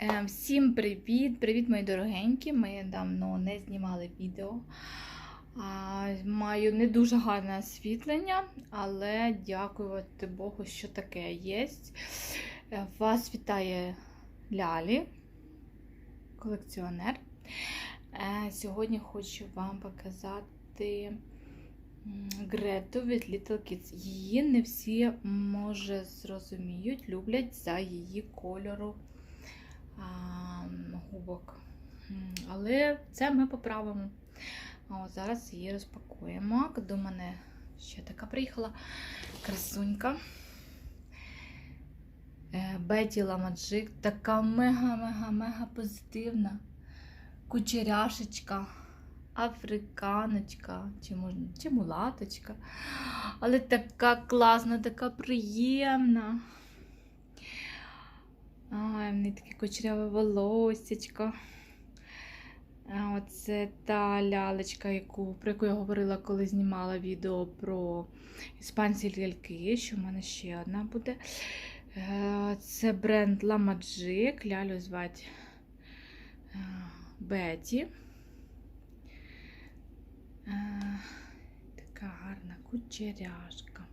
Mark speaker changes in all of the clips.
Speaker 1: Е, Всім привіт! Привіт, мої дорогенькі! Ми давно не знімали відео. Маю не дуже гарне освітлення, але дякувати Богу, що таке є. Е, Вас вітає Лялі, колекціонер. Е, Сьогодні хочу вам показати Грету від Little Kids. Її не всі, може, зрозуміють, люблять за її кольору губок. Але це ми поправимо. От зараз її розпакуємо. До мене ще така приїхала красунька. Е, Беті Ламаджик, така мега-мега-мега позитивна. Кучеряшечка, африканочка, чи, чи мулаточка. Але така класна, така приємна. Ай, в неї таке кучеряве волоссячко. А Оце та лялечка, яку, про яку я говорила, коли знімала відео про іспанські ляльки, що в мене ще одна буде. Е, Це бренд La Magic, лялю звати е, Беті. Е, Така гарна кучеряшка.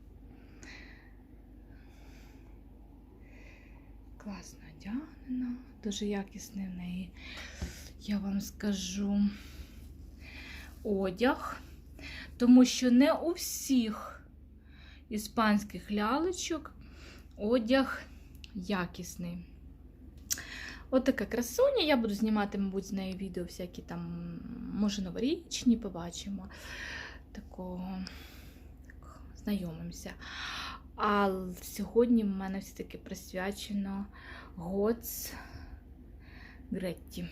Speaker 1: Класно одягнена, дуже якісний в неї, я вам скажу, одяг, тому що не у всіх іспанських лялечок одяг якісний. От така красуня. Я буду знімати, мабуть, з нею відео всякі там, може, новорічні, побачимо. Такого так, знайомимося. А сьогодні в мене все-таки присвячено Гоц Гретті.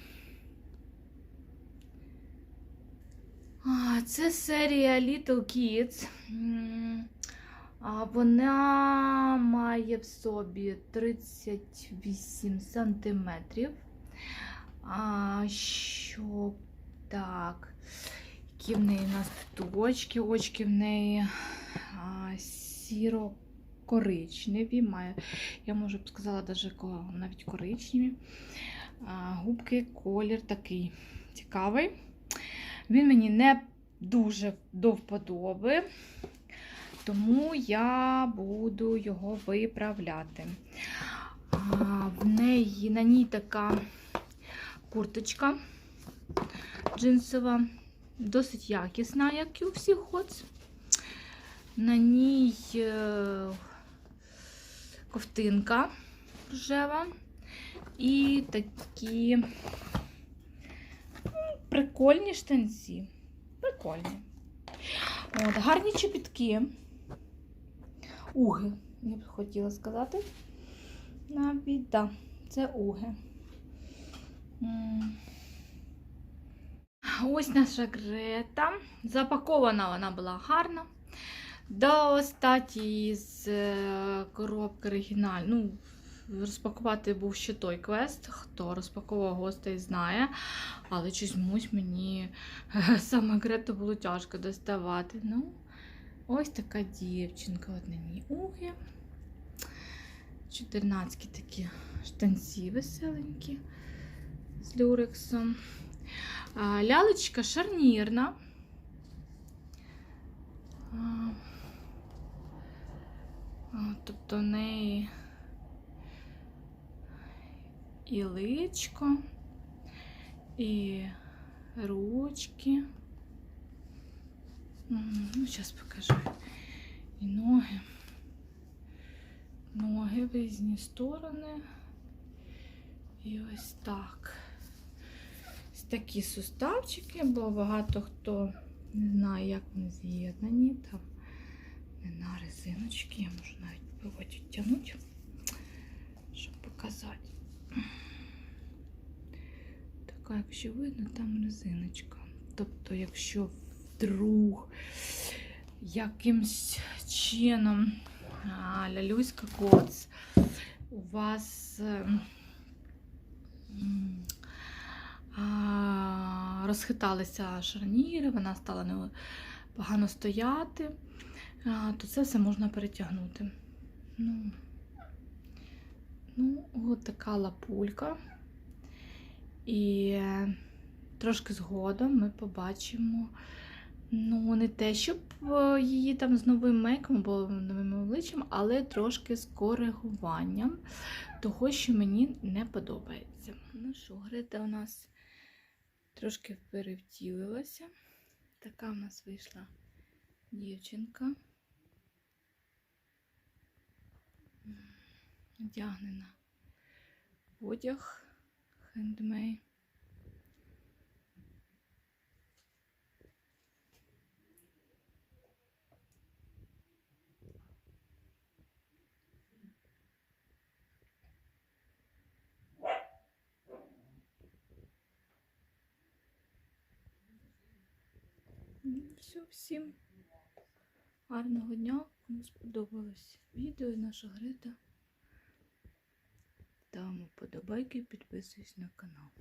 Speaker 1: Це серія Little Kids. Вона має в собі 38 сантиметрів. Що так, які в неї у очки, очки в неї сіро коричневі, має, я можу б сказала, навіть коричневі. Губки, колір такий цікавий. Він мені не дуже до вподоби, тому я буду його виправляти. А, В неї на ній така курточка джинсова, досить якісна, як і у всіх хоц. На ній е, ковтинка рожева і такі ну, прикольні штанці. Прикольні. От, гарні чобітки. Уги, я б хотіла сказати. Навіть, да, це уги. Ось наша Грета. Запакована вона була гарно. До статі з е, коробки оригіналь. Ну, розпакувати був ще той квест. Хто розпаковував гостей знає. Але чомусь мені е, саме Грету було тяжко доставати. Ну, ось така дівчинка. Ній уги. 14 такі штанці веселенькі з люрексом. Лялечка шарнірна. Тобто в неї і личко, і ручки. Ну, зараз покажу. І ноги. Ноги в різні сторони. І ось так. Ось такі суставчики, бо багато хто не знає, як вони з'єднані. Там на резиночки. Я можу навіть спробувати відтягнути, щоб показати. Така, якщо видно, там резиночка. Тобто, якщо вдруг якимсь чином лялюська коц у вас е, м, а, розхиталися шарніри, вона стала погано стояти, то це все можна перетягнути. Ну, ну от така лапулька. І трошки згодом ми побачимо. Ну, не те, щоб е, її там з новим мейком або новим обличчям, але трошки з коригуванням того, що мені не подобається. Ну що, Грита у нас трошки перевтілилася. Така в нас вийшла дівчинка. Одягнена в одяг хендмей. Все, всім гарного дня. Кому сподобалось відео наша Грита. Там уподобайки, підписуйся на канал.